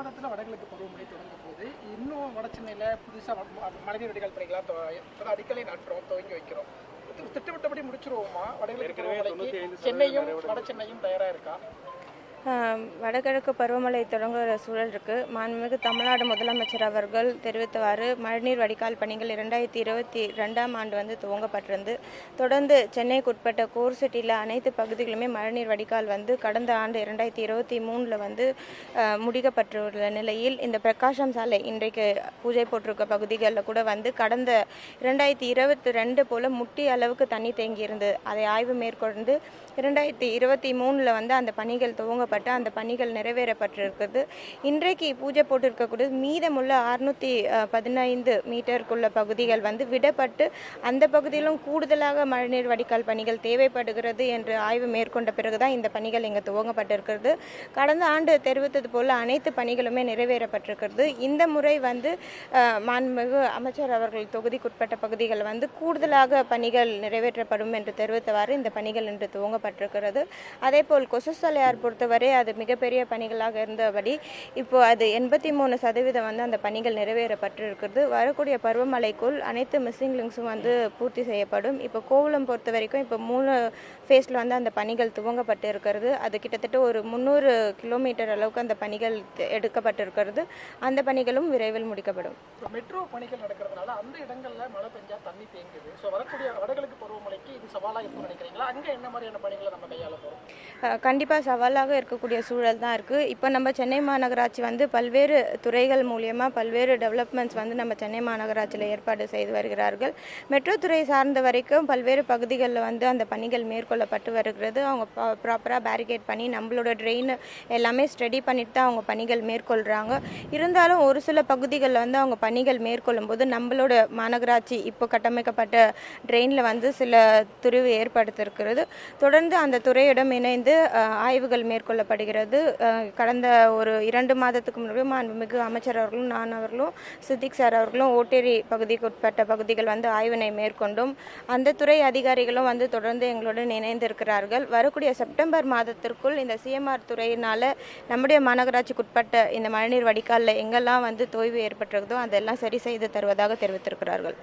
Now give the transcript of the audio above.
மாதத்துல வடகிழக்கு பருவமழை தொடங்க போது இன்னும் வட சென்னையில புதுசா ம- மழைநீர் வடிகால் இப்பதான் அடிக்கலை நாட்டுறோம் துவங்கி வைக்கிறோம். திட்டமிட்டபடி முடிச்சிருவோமா? வடகிழக்கு பருவமழைக்கு சென்னையும் வட சென்னையும் தயாரா இருக்கா? வடகிழக்கு பருவமழை தொடங்குகிற சூழல் இருக்கு. மாண்புமிகு தமிழ்நாடு முதலமைச்சர் அவர்கள் தெரிவித்தவாறு மழைநீர் வடிகால் பணிகள் இரண்டாயிரத்தி இருபத்தி ரெண்டாம் ஆண்டு வந்து துவங்கப்பட்டிருந்து தொடர்ந்து சென்னைக்குட்பட்ட கோர் சிட்டியில் அனைத்து பகுதிகளுமே மழைநீர் வடிகால் வந்து கடந்த ஆண்டு இரண்டாயிரத்தி இருபத்தி மூணில் வந்து முடிக்கப்பட்டுள்ள நிலையில் இந்த பிரகாஷம் சாலை இன்றைக்கு பூஜை போட்டிருக்க பகுதிகளில் கூட வந்து கடந்த இரண்டாயிரத்தி இருபத்தி ரெண்டு போல் முட்டி அளவுக்கு தண்ணி தேங்கியிருந்தது அதை ஆய்வு மேற்கொண்டு இரண்டாயிரத்தி இருபத்தி மூணில் வந்து அந்த பணிகள் துவங்க துவங்கப்பட்டு அந்த பணிகள் நிறைவேறப்பட்டிருக்குது. இன்றைக்கு பூஜை போட்டிருக்கக்கூடிய மீதமுள்ள அறுநூற்றி பதினைந்து மீட்டருக்குள்ள பகுதிகள் வந்து விடப்பட்டு அந்த பகுதியிலும் கூடுதலாக மழைநீர் வடிகால் பணிகள் தேவைப்படுகிறது என்று ஆய்வு மேற்கொண்ட பிறகுதான் இந்த பணிகள் இங்கே துவங்கப்பட்டிருக்கிறது. கடந்த ஆண்டு தெரிவித்தது போல அனைத்து பணிகளுமே நிறைவேறப்பட்டிருக்கிறது. இந்த முறை வந்து மாண்புமிகு அமைச்சர் அவர்கள் தொகுதிக்குட்பட்ட பகுதிகள் வந்து கூடுதலாக பணிகள் நிறைவேற்றப்படும் என்று தெரிவித்தவாறு இந்த பணிகள் இன்று துவங்கப்பட்டிருக்கிறது. அதேபோல் கொசுசலையார் பொறுத்தவரை அது மிகப்பெரிய பணிகளாக இருந்தபடி இப்போ அது எண்பத்தி மூணு சதவீதம் வந்து அந்த பணிகள் நிறைவேறப்பட்டிருக்கிறது. வரக்கூடிய பருவமழைக்குள் அனைத்து மிஸ்ஸிங் லிங்க்ஸும் வந்து பூர்த்தி செய்யப்படும். இப்போ கோவளம் பொறுத்த வரைக்கும் இப்போ மூணு ஃபேஸில் வந்து அந்த பணிகள் துவங்கப்பட்டு இருக்கிறது அது கிட்டத்தட்ட ஒரு முந்நூறு கிலோமீட்டர் அளவுக்கு அந்த பணிகள் எடுக்கப்பட்டிருக்கிறது. அந்த பணிகளும் விரைவில் முடிக்கப்படும். மெட்ரோ பணிகள் நடக்கிறதுனால அந்த இடங்களில் மழை பெஞ்சா தண்ணி தேங்குது. ஸோ வரக்கூடிய வடகிழக்கு இருக்கும்னு நினைக்கிறீங்களா? என்ன மாதிரியான பணிகளை நம்ம கையாள கண்டிப்பாக சவாலாக இருக்கக்கூடிய சூழல் தான் இருக்குது இப்போ நம்ம சென்னை மாநகராட்சி வந்து பல்வேறு துறைகள் மூலியமாக பல்வேறு டெவலப்மெண்ட்ஸ் வந்து நம்ம சென்னை மாநகராட்சியில் ஏற்பாடு செய்து வருகிறார்கள். மெட்ரோ துறை சார்ந்த வரைக்கும் பல்வேறு பகுதிகளில் வந்து அந்த பணிகள் மேற்கொள்ளப்பட்டு வருகிறது. அவங்க ப்ராப்பராக பேரிகேட் பண்ணி நம்மளோட ட்ரெயின் எல்லாமே ஸ்டடி பண்ணிட்டு தான் அவங்க பணிகள் மேற்கொள்கிறாங்க இருந்தாலும் ஒரு சில பகுதிகளில் வந்து அவங்க பணிகள் மேற்கொள்ளும் போது நம்மளோட மாநகராட்சி இப்போ கட்டமைக்கப்பட்ட ட்ரெயினில் வந்து சில துரிவு ஏற்படுத்தியிருக்கிறது. தொடர்ந்து அந்த துறையிடம் இணைந்து ஆய்வுகள் மேற்கொள்ளப்படுகிறது. கடந்த ஒரு இரண்டு மாதத்துக்கு முன்னாடி மாண்புமிகு அமைச்சர் அவர்களும் நான் அவர்களும் சித்திக் சார் அவர்களும் ஓட்டேரி பகுதிக்கு உட்பட்ட பகுதிகள் வந்து ஆய்வினை மேற்கொண்டும் அந்த துறை அதிகாரிகளும் வந்து தொடர்ந்து எங்களுடன் இணைந்திருக்கிறார்கள். வரக்கூடிய செப்டம்பர் மாதத்திற்குள் இந்த சிஎம்ஆர் துறையினால நம்முடைய மாநகராட்சிக்குட்பட்ட இந்த மழைநீர் வடிகாலில் எங்கெல்லாம் வந்து தொய்வு ஏற்பட்டிருக்குதோ அதெல்லாம் சரி செய்து தருவதாக தெரிவித்திருக்கிறார்கள்.